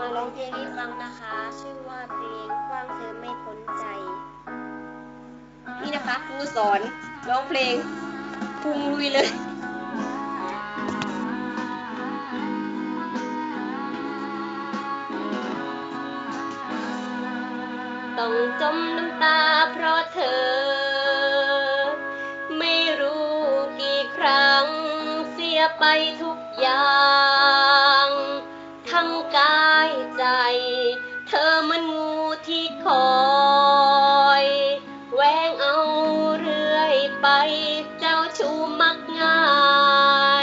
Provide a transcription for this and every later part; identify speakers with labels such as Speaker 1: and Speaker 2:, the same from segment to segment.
Speaker 1: มาร้องเพลงให้ฟังนะคะ ชื่อว่าเพลงกว้างเธอไม่พ้นใจ นี่นะคะครูสอนร้องเพลงพุงลุยเลยต้องจมน้ำตาเพราะเธอ ไม่รู้กี่ครั้งเสียไปทุกอย่าง ทั้งกายใจ เธอมันงูที่คอยแหวงเอาเรื่อยไป เจ้าชูมักง่า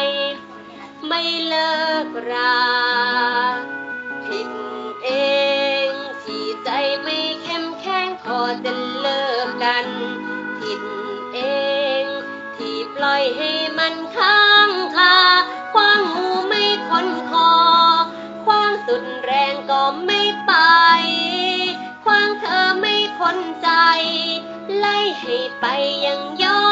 Speaker 1: ย ไม่เลิกราผิดเองที่ใจไม่เข้มแข็งพอจะเลิกกันผิดเองที่ปล่อยให้มันค้า ให้ไปยังย้อ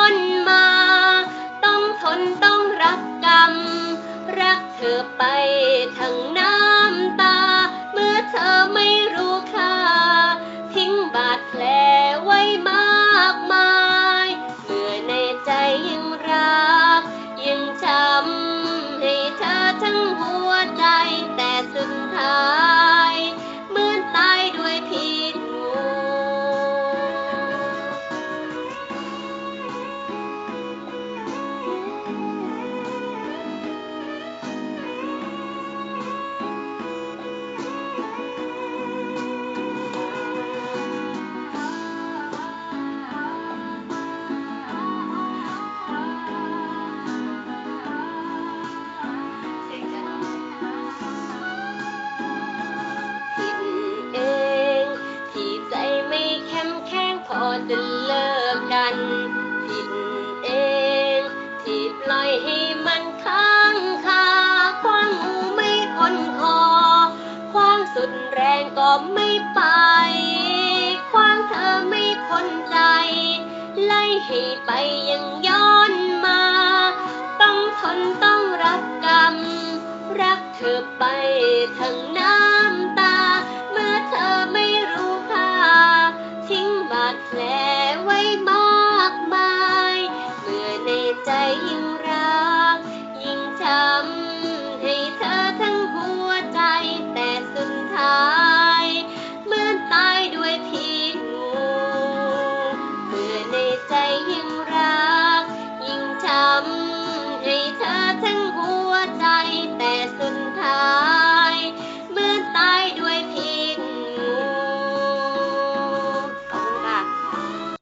Speaker 1: สุดแรงก็ไม่ไป คว้างเธอไม่พ้นใจ ไล่ให้ไปยังย้อน